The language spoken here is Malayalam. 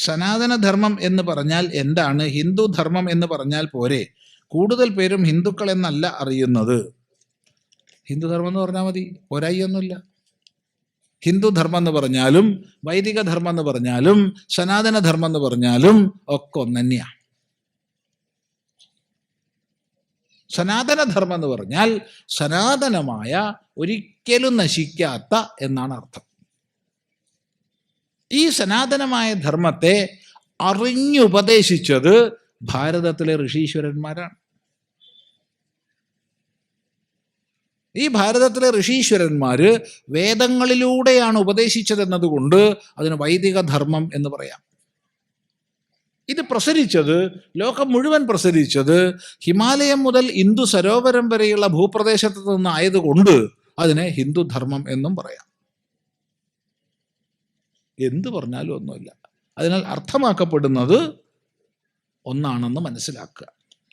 സനാതനധർമ്മം എന്ന് പറഞ്ഞാൽ എന്താണ്? ഹിന്ദു ധർമ്മം എന്ന് പറഞ്ഞാൽ പോരെ. കൂടുതൽ പേരും ഹിന്ദുക്കൾ എന്നല്ല അറിയുന്നത്. ഹിന്ദുധർമ്മം എന്ന് പറഞ്ഞാൽ മതി. പോരായിയൊന്നുമില്ല ഹിന്ദുധർമ്മം എന്ന് പറഞ്ഞാലും വൈദിക ധർമ്മം എന്ന് പറഞ്ഞാലും സനാതനധർമ്മം എന്ന് പറഞ്ഞാലും ഒക്കെ ഒന്ന് തന്നെയാണ് സനാതന ധർമ്മം എന്ന് പറഞ്ഞാൽ സനാതനമായ ഒരിക്കലും നശിക്കാത്ത എന്നാണ് അർത്ഥം. ഈ സനാതനമായ ധർമ്മത്തെ അറിഞ്ഞുപദേശിച്ചത് ഭാരതത്തിലെ ഋഷീശ്വരന്മാരാണ്. ഈ ഭാരതത്തിലെ ഋഷീശ്വരന്മാര് വേദങ്ങളിലൂടെയാണ് ഉപദേശിച്ചതെന്നതുകൊണ്ട് അതിന് വൈദിക ധർമ്മം എന്ന് പറയാം. ഇത് പ്രസരിച്ചത് ലോകം മുഴുവൻ പ്രസരിച്ചത് ഹിമാലയം മുതൽ ഇന്ദു സരോവരം വരെയുള്ള ഭൂപ്രദേശത്ത് നിന്നായതുകൊണ്ട് അതിനെ ഹിന്ദുധർമ്മം എന്നും പറയാം. എന്ത് പറഞ്ഞാലും ഒന്നുമില്ല. അതിനാൽ അർത്ഥമാക്കപ്പെടുന്നത് ഒന്നാണെന്ന് മനസ്സിലാക്കുക.